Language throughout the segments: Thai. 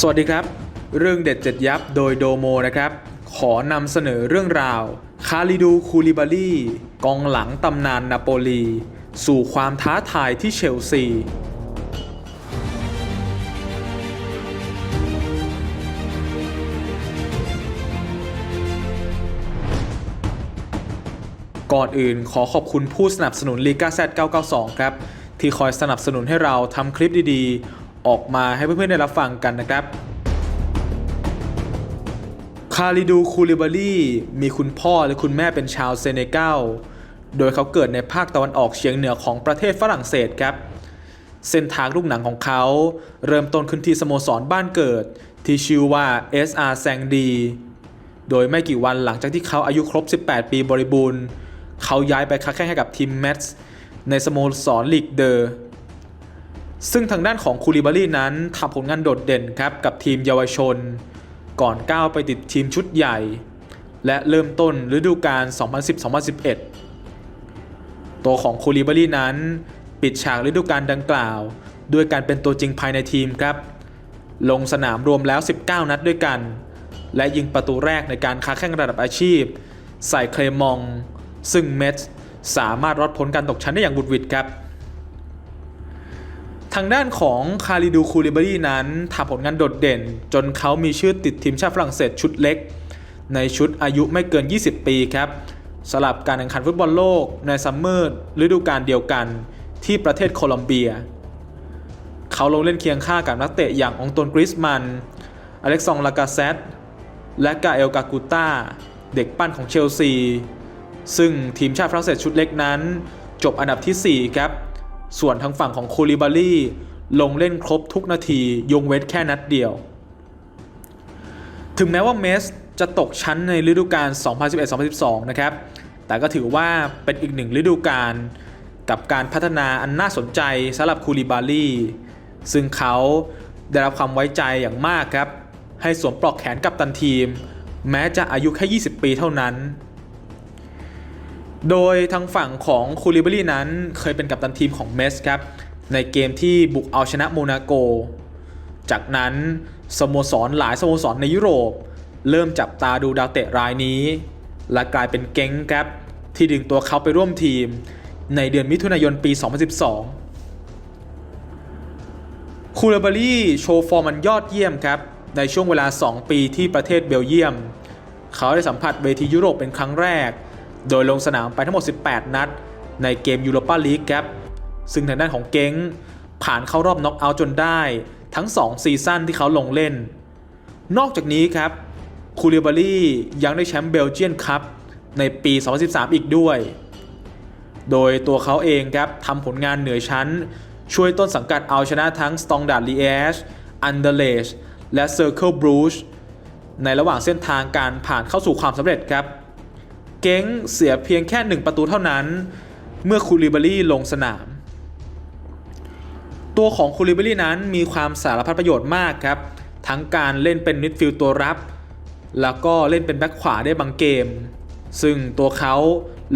สวัสดีครับ เรื่องเด็ดเจ็ดยับโดยโดโมนะครับ ขอนำเสนอเรื่องราว คาลิดูคูลิบาลีกองหลังตำนานนาโปลี สู่ความท้าทายที่เชลซีก่อนอื่นขอขอบคุณผู้สนับสนุนลีกาแซ992 ครับ ที่คอยสนับสนุนให้เราทำคลิปดี ออกมาให้เพื่อนๆได้รับฟังกันนะครับคาลิดูคูลิบาลีมีคุณพ่อและคุณแม่เป็นชาวเซเนกัลโดยเขาเกิดในภาคตะวันออกเฉียงเหนือของประเทศฝรั่งเศสครับ เส้นทางลูกหนังของเขา เริ่มต้นขึ้นที่สโมสรบ้านเกิด ที่ชื่อว่า SR แซงดี โดยไม่กี่วันหลังจากที่เขาอายุครบ 18 ปีบริบูรณ์ เขาย้ายไปค้าแข่งให้กับทีมแมตส์ในสโมสรลีกเดอร์ ซึ่งทางด้านของคูลิบารีนั้นทำผลงานโดดเด่นครับกับทีมเยาวชน ก่อนก้าวไปติดทีมชุดใหญ่ และเริ่มต้นฤดูกาล 2010-2011 ตัวของคูลิบารีนั้น ปิดฉากฤดูกาลดังกล่าว ด้วยการเป็นตัวจริงภายในทีมครับ ลงสนามรวมแล้ว 19 นัดด้วยกัน และยิงประตูแรกในการค้าแข่งระดับอาชีพ ใส่เคลมอง ซึ่งเมทส์สามารถรอดพ้นการตกชั้นได้อย่างบุดวิดครับ ทางด้านของคาริดูคูลิบารีนั้นทำผลงานโดดเด่น จนเขามีชื่อติดทีมชาติฝรั่งเศสชุดเล็ก ในชุดอายุไม่เกิน 20 ปีครับสลับการแข่งขันฟุตบอลโลกในซัมเมอร์ฤดูกาลเดียวกันที่ประเทศโคลอมเบีย เขาลงเล่นเคียงข้างกับนักเตะอย่างองตนกริสมัน อเล็กซองลากาเซตและกาเอลกากูต้า เด็กปั้นของเชลซี ซึ่งทีมชาติฝรั่งเศสชุดเล็กนั้น จบอันดับที่ 4 ครับ ส่วนทางฝั่งของคูลิบาลีลงเล่นครบทุกนาทียงเว้นแค่นัดเดียว ถึงแม้ว่าเมสจะตกชั้นในฤดูกาล 2011-2012 นะครับ แต่ก็ถือว่าเป็นอีกหนึ่งฤดูกาลกับการพัฒนาอันน่าสนใจสำหรับคูลิบาลีซึ่งเขาได้รับความไว้ใจอย่างมากครับ ให้สวมปลอกแขนกับตันทีม แม้จะอายุแค่ 20 ปีเท่านั้น โดยทางฝั่งของคูลิบรีนั้นเคยเป็นกัปตันทีมของเมสครับ ในเกมที่บุกเอาชนะโมนาโก จากนั้นสโมสรหลายสโมสรในยุโรป เริ่มจับตาดูดาวเตะรายนี้ และกลายเป็นเก้งครับที่ดึงตัวเขาไปร่วมทีม ในเดือนมิถุนายนปี 2012 คูลาบรีโชว์ฟอร์มมันยอดเยี่ยมครับ ในช่วงเวลา 2 ปีที่ประเทศเบลเยียม เขาได้สัมผัสเวทียุโรปเป็นครั้งแรก โดยลงสนามไปทั้งหมด 18 นัด ในเกมยูโรปาลีกครับ ซึ่งทางด้านของเก้ง ผ่านเข้ารอบน็อกเอาท์จนได้ทั้ง 2 ซีซั่นที่เขาลงเล่น นอกจากนี้ครับคูลิบารียังได้แชมป์เบลเจียนคัพในปี 2013 อีกด้วย โดยตัวเขาเองครับทำผลงานเหนือชั้น ช่วยต้นสังกัดเอาชนะทั้งสตองดาร์ดลีเอชอันเดเลชและเซอร์เคิลบรูชในระหว่างเส้นทางการผ่านเข้าสู่ความสำเร็จครับ เก้งเสียเพียงแค่หนึ่งประตูเท่านั้น เมื่อคูลิบารี่ลงสนาม ตัวของคูลิบารี่นั้นมีความสารพัดประโยชน์มากครับ ทั้งการเล่นเป็นมิดฟิลด์ตัวรับ แล้วก็เล่นเป็นแบ็คขวาได้บางเกม ซึ่งตัวเขา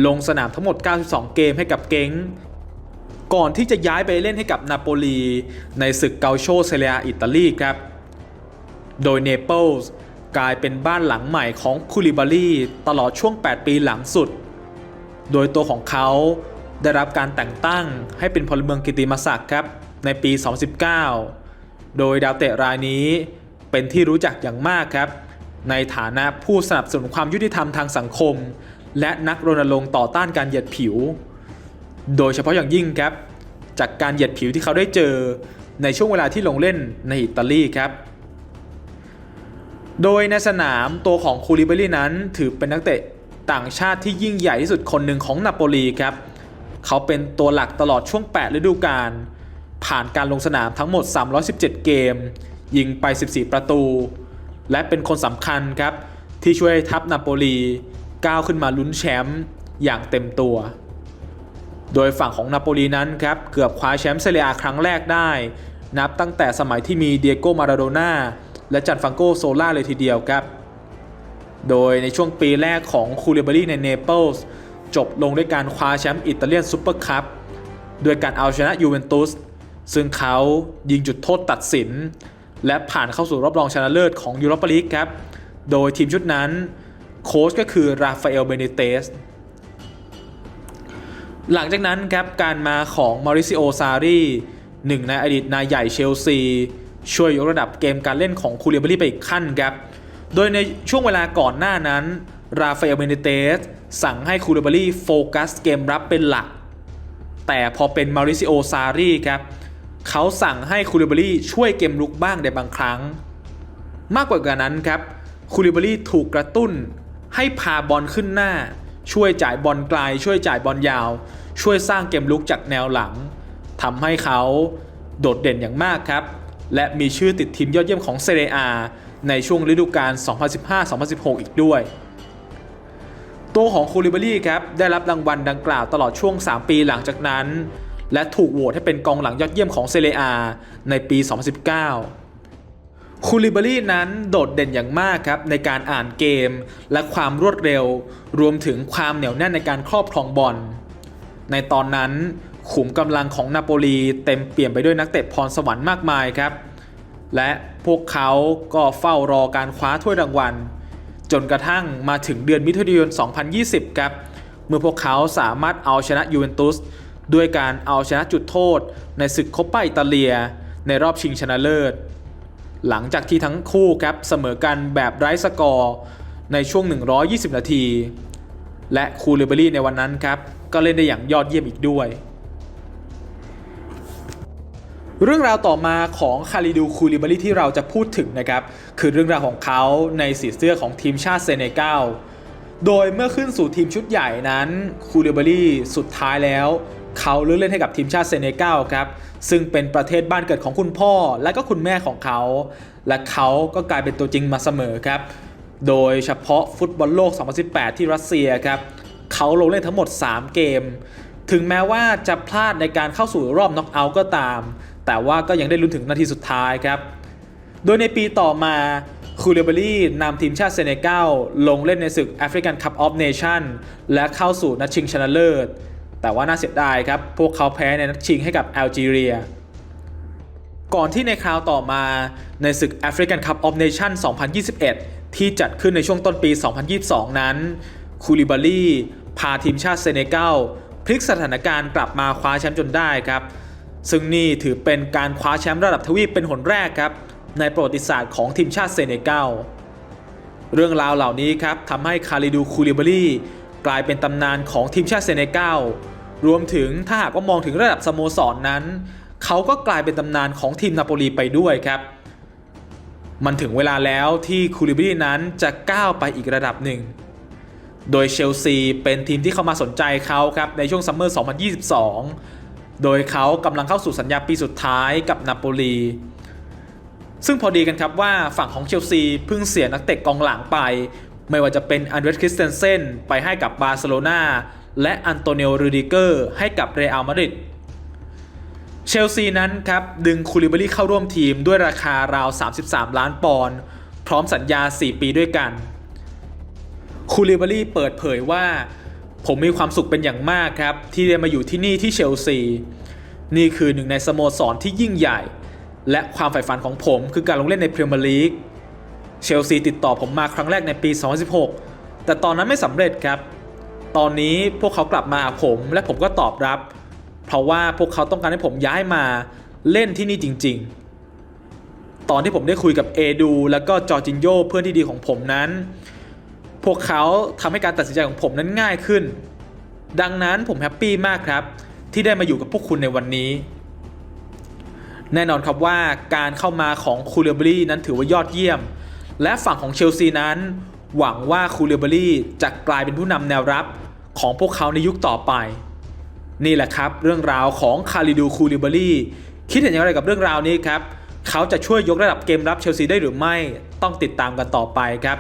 ลงสนามทั้งหมด 92 เกมให้กับเก้งก่อนที่จะย้ายไปเล่นให้กับนาโปลีในศึกเกาโชเซเลียอิตาลีครับ โดยเนเปิลส์ กลายเป็นบ้านหลังใหม่ของคูลิบารีตลอดช่วง 8 ปีหลังสุด โดยตัวของเขาได้รับการแต่งตั้งให้เป็นพลเมืองกิติมศักดิ์ครับ ในปี 2019 โดยดาวเตะรายนี้เป็นที่รู้จักอย่างมากครับ ในฐานะผู้สนับสนุนความยุติธรรมทางสังคม และนักรณรงค์ต่อต้านการเหยียดผิว โดยเฉพาะอย่างยิ่งครับ จากการเหยียดผิวที่เขาได้เจอในช่วงเวลาที่ลงเล่นในอิตาลีครับ โดยในสนามตัวของคูลิบรีนั้น ถือเป็นนักเตะต่างชาติที่ยิ่งใหญ่ที่สุดคนหนึ่งของนาโปลีครับ เขาเป็นตัวหลักตลอดช่วง 8 ฤดูกาลผ่านการลงสนามทั้งหมด 317 เกม ยิงไป 14 ประตู และเป็นคนสำคัญครับ ที่ช่วยทัพนาโปลีก้าวขึ้นมาลุ้นแชมป์อย่างเต็มตัว โดยฝั่งของนาโปลีนั้นครับเกือบคว้าแชมป์เซเรียครั้งแรกได้ นับตั้งแต่สมัยที่มีเดียโกมาราโดน่า และจันฟังโกโซล่าเลยทีเดียวครับ โดยในช่วงปีแรกของคูลิบารีในเนเปิลส์จบลงด้วยการคว้าแชมป์อิตาเลียนซูเปอร์คัพด้วยการเอาชนะยูเวนตุสซึ่งเขายิงจุดโทษตัดสิน และผ่านเข้าสู่รอบรองชนะเลิศของยูโรปาลีกครับ โดยทีมชุดนั้น โค้ชก็คือราฟาเอลเบเนเตสหลังจากนั้นครับการมาของมาริซิโอซารีหนึ่งในอดีตนายใหญ่เชลซี ช่วยยกระดับเกมการเล่นของคูเรียบรีไปอีกขั้นครับ โดยในช่วงเวลาก่อนหน้านั้น ราฟาเอลเบเนเตสสั่งให้คูเรียบรีโฟกัสเกมรับเป็นหลัก แต่พอเป็นมาริซิโอซารีครับเขาสั่งให้คูลิบรีช่วยเกมลุกบ้างในบางครั้ง มากกว่านั้นครับคูลิบรีถูกกระตุ้น ให้พาบอลขึ้นหน้า ช่วยจ่ายบอลไกล ช่วยจ่ายบอลยาว ช่วยสร้างเกมลุกจากแนวหลังทำให้เขาโดดเด่นอย่างมากครับ และมีชื่อติดทีมยอดเยี่ยมของเซเรียาในช่วงฤดูกาล 2015-2016 อีกด้วย ตัวของคูลิบารีครับได้รับรางวัลดังกล่าวตลอดช่วง 3 ปีหลังจากนั้น และถูกโหวตให้เป็นกองหลังยอดเยี่ยมของเซเรียอาในปี 2019คูลิบารีนั้นโดดเด่นอย่างมากครับในการอ่านเกม และความรวดเร็ว รวมถึงความเหนียวแน่นในการครอบครองบอล ในตอนนั้น ขุมกำลังของนาโปลีเต็มเปี่ยมไปด้วยนักเตะพรสวรรค์มากมายครับ และพวกเขาก็เฝ้ารอการคว้าถ้วยรางวัล จนกระทั่งมาถึงเดือนมิถุนายน 2020 ครับ เมื่อพวกเขาสามารถเอาชนะยูเวนตุสด้วยการเอาชนะจุดโทษ ในศึกโคปปาอิตาเลีย ในรอบชิงชนะเลิศ หลังจากที่ทั้งคู่ครับเสมอกันแบบไร้สกอร์ในช่วง 120 นาที และคูลิเบอรี่ในวันนั้นครับ ก็เล่นได้อย่างยอดเยี่ยมอีกด้วย เรื่องราวต่อมาของคาริดูคูลิบารีที่เราจะพูดถึงนะครับ คือเรื่องราวของเขาในสีเสื้อของทีมชาติเซเนกัลโดยเมื่อขึ้นสู่ทีมชุดใหญ่นั้นคูลิบารีสุดท้ายแล้ว เขาเลือกเล่นให้กับทีมชาติเซเนกัลครับ ซึ่งเป็นประเทศบ้านเกิดของคุณพ่อและก็คุณแม่ของเขา และเขาก็กลายเป็นตัวจริงมาเสมอครับ โดยเฉพาะฟุตบอลโลก 2018 ที่รัสเซียครับเขาลงเล่นทั้งหมด 3 เกม ถึงแม้ว่าจะพลาดในการเข้าสู่รอบน็อกเอาท์ก็ตาม แต่ว่าก็ยังได้ลุ้นถึงนาทีสุดท้ายครับ โดยในปีต่อมาคูเลเบอรี่นำทีมชาติเซเนกัลลงเล่นในศึก African Cup of Nations และเข้าสู่นัดชิงชนะเลิศ แต่ว่าน่าเสียดายครับ พวกเขาแพ้ในนัดชิงให้กับแอลจีเรีย ก่อนที่ในคราวต่อมาในศึก African Cup of Nations 2021 ที่จัดขึ้นในช่วงต้นปี 2022 นั้นคูลิบารีพาทีมชาติเซเนกัลพลิกสถานการณ์กลับมาคว้าแชมป์จนได้ครับ ซึ่งนี่ถือเป็นการคว้าแชมป์ระดับทวีปเป็นหนแรกครับ ในประวัติศาสตร์ของทีมชาติเซเนกัลเรื่องราวเหล่านี้ครับทำให้คาริดูคูลิบรีกลายเป็นตำนานของทีมชาติเซเนกัลรวมถึงถ้าหากว่ามองถึงระดับสโมสรนนั้น เขาก็กลายเป็นตำนานของทีมนาโปลีไปด้วยครับ มันถึงเวลาแล้วที่คูลิบรีนั้นจะก้าวไปอีกระดับหนึ่ง โดยเชลซีเป็นทีมที่เข้ามาสนใจเขาครับในช่วงซัมเมอร์ 2022 โดยเขากำลังเข้าสู่สัญญาปีสุดท้ายกับนาโปลี ซึ่งพอดีกันครับว่าฝั่งของเชลซีเพิ่งเสียนักเตะกองหลังไป ไม่ว่าจะเป็นอันเดรสคริสเตนเซนไปให้กับบาร์เซโลนาและอันโตเนโอรูดิเกอร์ให้กับเรอัลมาดริดเชลซีนั้นครับดึงคูลิบารีเข้าร่วมทีมด้วยราคาราว 33 ล้านปอนด์พร้อมสัญญา 4 ปีด้วยกันคูลิบารีเปิดเผยว่า ผมมีความสุขเป็นอย่างมากครับ ที่ได้มาอยู่ที่นี่ที่เชลซี นี่คือหนึ่งในสโมสรที่ยิ่งใหญ่ และความใฝ่ฝันของผมคือการลงเล่นในพรีเมียร์ลีกเชลซีติดต่อผมมาครั้งแรกในปี 2016 แต่ตอนนั้นไม่สำเร็จครับ ตอนนี้พวกเขากลับมาผมและผมก็ตอบรับ เพราะว่าพวกเขาต้องการให้ผมย้ายมาเล่นที่นี่จริง ๆ ตอนที่ผมได้คุยกับเอดู แล้วก็จอร์จินโยเพื่อนที่ดีของผมนั้น วกเขาทำให้การตัดสินใจของผมนั้นง่ายขึ้น ดังนั้นผมแฮปปี้มากครับ ที่ได้มาอยู่กับพวกคุณในวันนี้ แน่นอนครับว่าการเข้ามาของคูเลเบอรี่นั้นถือว่ายอดเยี่ยม และฝั่งของเชลซีนั้น หวังว่าคูเลเบอรี่จะกลายเป็นผู้นำแนวรับของพวกเขาในยุคต่อไป นี่แหละครับ เรื่องราวของคาริดูคูลิบารีคิดเห็นอย่างไรกับเรื่องราวนี้ครับ เขาจะช่วยยกระดับเกมรับเชลซีได้หรือไม่ต้องติดตามกันต่อไปครับ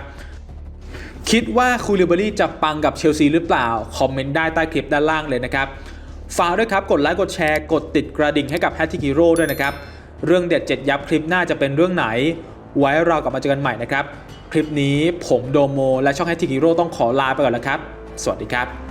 คิดว่าคูลิบอรีจะปังกับเชลซีหรือเปล่า คอมเมนต์ได้ใต้คลิปด้านล่างเลยนะครับ ฝากด้วยครับ กดไลค์ กดแชร์ กดติดกระดิ่งให้กับแฮตติกิโร่ด้วยนะครับ เรื่องเด็ดเจ็ดยับคลิปหน้าจะเป็นเรื่องไหน ไว้เรากลับมาเจอกันใหม่นะครับ คลิปนี้ผมโดโม และช่องแฮตติกิโร่ต้องขอลาไปก่อนแล้วครับ สวัสดีครับ